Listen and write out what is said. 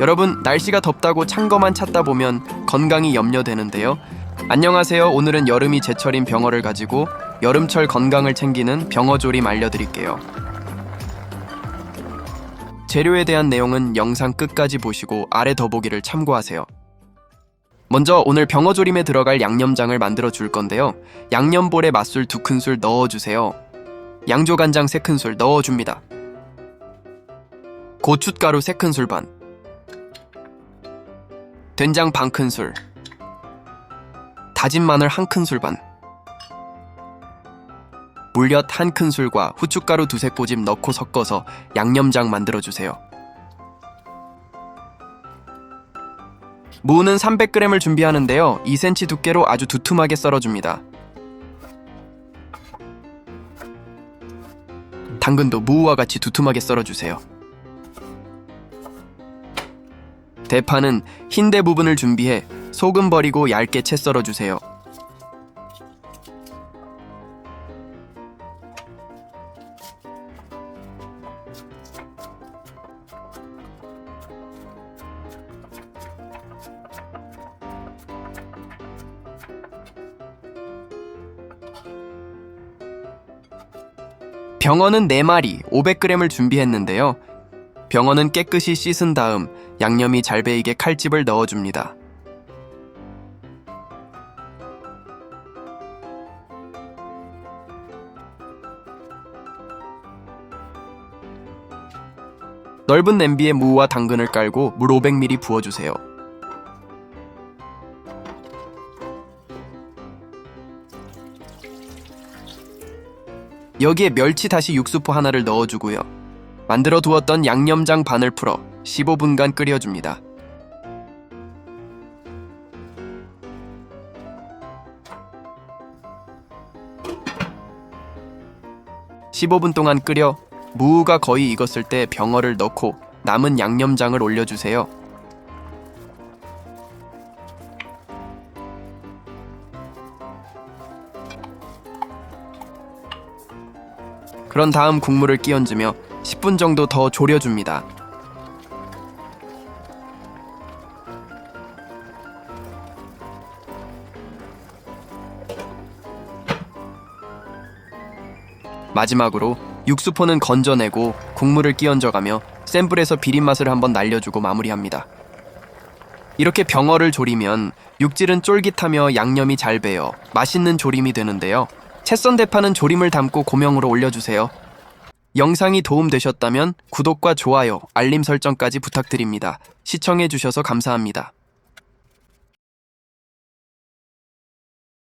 여러분, 날씨가 덥다고 찬 거만 찾다 보면 건강이 염려되는데요. 안녕하세요. 오늘은 여름이 제철인 병어를 가지고 여름철 건강을 챙기는 병어조림 알려드릴게요. 재료에 대한 내용은 영상 끝까지 보시고 아래 더보기를 참고하세요. 먼저 오늘 병어조림에 들어갈 양념장을 만들어 줄 건데요. 양념볼에 맛술 2큰술 넣어주세요. 양조간장 3큰술 넣어줍니다. 고춧가루 3큰술 반 된장 반 큰술 다진 마늘 1큰술 반 물엿 1큰술과 후춧가루 두세 꼬집 넣고 섞어서 양념장 만들어 주세요. 무는 300g을 준비하는데요. 2cm 두께로 아주 두툼하게 썰어줍니다. 당근도 무와 같이 두툼하게 썰어주세요. 대파는 흰대 부분을 준비해 소금 버리고 얇게 채 썰어주세요. 병어는 4마리 500g을 준비했는데요. 병어는 깨끗이 씻은 다음 양념이 잘 배이게 칼집을 넣어줍니다. 넓은 냄비에 무와 당근을 깔고 물 500ml 부어주세요. 여기에 멸치 다시 육수포 하나를 넣어주고요. 만들어 두었던 양념장 반을 풀어 15분간 끓여줍니다. (15분) 동안 끓여 무가 거의 익었을 때 병어를 넣고 남은 양념장을 올려주세요. 그런 다음 국물을 끼얹으며 10분 정도 더 졸여줍니다. 마지막으로 육수포는 건져내고 국물을 끼얹어가며 센 불에서 비린 맛을 한번 날려주고 마무리합니다. 이렇게 병어를 조리면 육질은 쫄깃하며 양념이 잘 배어 맛있는 조림이 되는데요. 채썬 대파는 조림을 담고 고명으로 올려주세요. 영상이 도움되셨다면 구독과 좋아요, 알림 설정까지 부탁드립니다. 시청해주셔서 감사합니다.